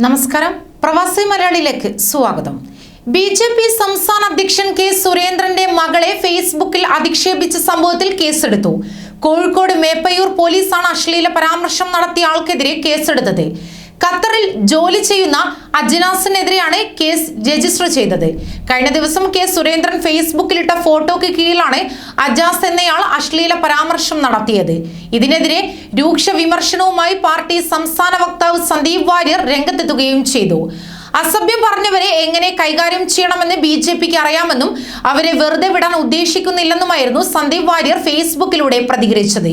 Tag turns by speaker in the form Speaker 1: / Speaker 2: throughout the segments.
Speaker 1: നമസ്കാരം. പ്രവാസി മലയാളിയിലേക്ക് സ്വാഗതം. ബി ജെ പി സംസ്ഥാന അധ്യക്ഷൻ കെ സുരേന്ദ്രന്റെ മകളെ ഫേസ്ബുക്കിൽ അധിക്ഷേപിച്ച സംഭവത്തിൽ കേസെടുത്തു. കോഴിക്കോട് മേപ്പയൂർ പോലീസാണ് അശ്ലീല പരാമർശം നടത്തിയ ആൾക്കെതിരെ കേസെടുത്തത്. ഖത്തറിൽ ജോലി ചെയ്യുന്ന അജ്നാസിനെതിരെയാണ് കേസ് രജിസ്റ്റർ ചെയ്തത്. കഴിഞ്ഞ ദിവസം കെ സുരേന്ദ്രൻ ഫേസ്ബുക്കിലിട്ട ഫോട്ടോയ്ക്ക് കീഴിലാണ് അജാസ് എന്നയാൾ അശ്ലീല പരാമർശം നടത്തിയത്. ഇതിനെതിരെ രൂക്ഷ വിമർശനവുമായി പാർട്ടി സംസ്ഥാന വക്താവ് സന്ദീപ് വാര്യർ രംഗത്തെത്തുകയും ചെയ്തു. അസഭ്യം പറഞ്ഞവരെ എങ്ങനെ കൈകാര്യം ചെയ്യണമെന്ന് ബി ജെ പിക്ക് അറിയാമെന്നും അവരെ വെറുതെ വിടാൻ ഉദ്ദേശിക്കുന്നില്ലെന്നുമായിരുന്നു സന്ദീപ് വാര്യർ ഫേസ്ബുക്കിലൂടെ പ്രതികരിച്ചത്.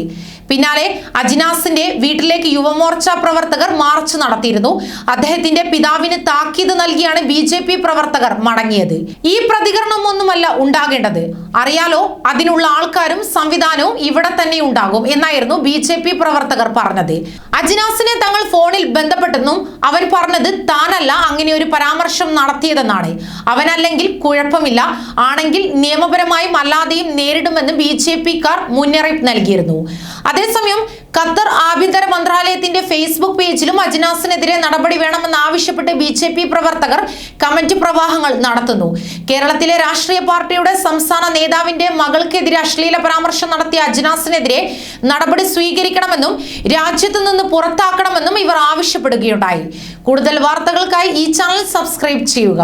Speaker 1: പിന്നാലെ അജിനാസിന്റെ വീട്ടിലേക്ക് യുവമോർച്ച പ്രവർത്തകർ മാർച്ച് നടത്തിയിരുന്നു. അദ്ദേഹത്തിന്റെ പിതാവിന് താക്കീത് നൽകിയാണ് ബി ജെ പി പ്രവർത്തകർ മടങ്ങിയത്. ഈ പ്രതികരണം ഒന്നുമല്ല ഉണ്ടാകേണ്ടത്. അറിയാലോ അതിനുള്ള ആൾക്കാരും സംവിധാനവും ഇവിടെ തന്നെ ഉണ്ടാകും എന്നായിരുന്നു ബി പ്രവർത്തകർ പറഞ്ഞത്. അജിനാസിനെ തങ്ങൾ ഫോണിൽ ബന്ധപ്പെട്ടെന്നും അവൻ പറഞ്ഞത് താനല്ല അങ്ങനെ ഒരു പരാമർശം നടത്തിയതെന്നാണ്. അവനല്ലെങ്കിൽ കുഴപ്പമില്ല. ആണെങ്കിൽ നിയമപരമായും അല്ലാതെയും നേരിടുമെന്ന് ബി ജെ പിക്കാർ മുന്നറിയിപ്പ് നൽകിയിരുന്നു. അതേസമയം ഖത്തർ ആഭ്യന്തര ഫേസ്ബുക്ക് പേജിലും അജ്നാസിനെതിരെ നടപടി വേണമെന്ന് ആവശ്യപ്പെട്ട് ബി ജെ പി പ്രവർത്തകർ കമന്റ് പ്രവാഹങ്ങൾ നടത്തുന്നു. കേരളത്തിലെ രാഷ്ട്രീയ പാർട്ടിയുടെ സംസ്ഥാന നേതാവിന്റെ മകൾക്കെതിരെ അശ്ലീല പരാമർശം നടത്തിയ അജ്നാസിനെതിരെ നടപടി സ്വീകരിക്കണമെന്നും രാജ്യത്തു നിന്ന് പുറത്താക്കണമെന്നും ഇവർ ആവശ്യപ്പെടുകയുണ്ടായി. കൂടുതൽ വാർത്തകൾക്കായി ഈ ചാനൽ സബ്സ്ക്രൈബ് ചെയ്യുക.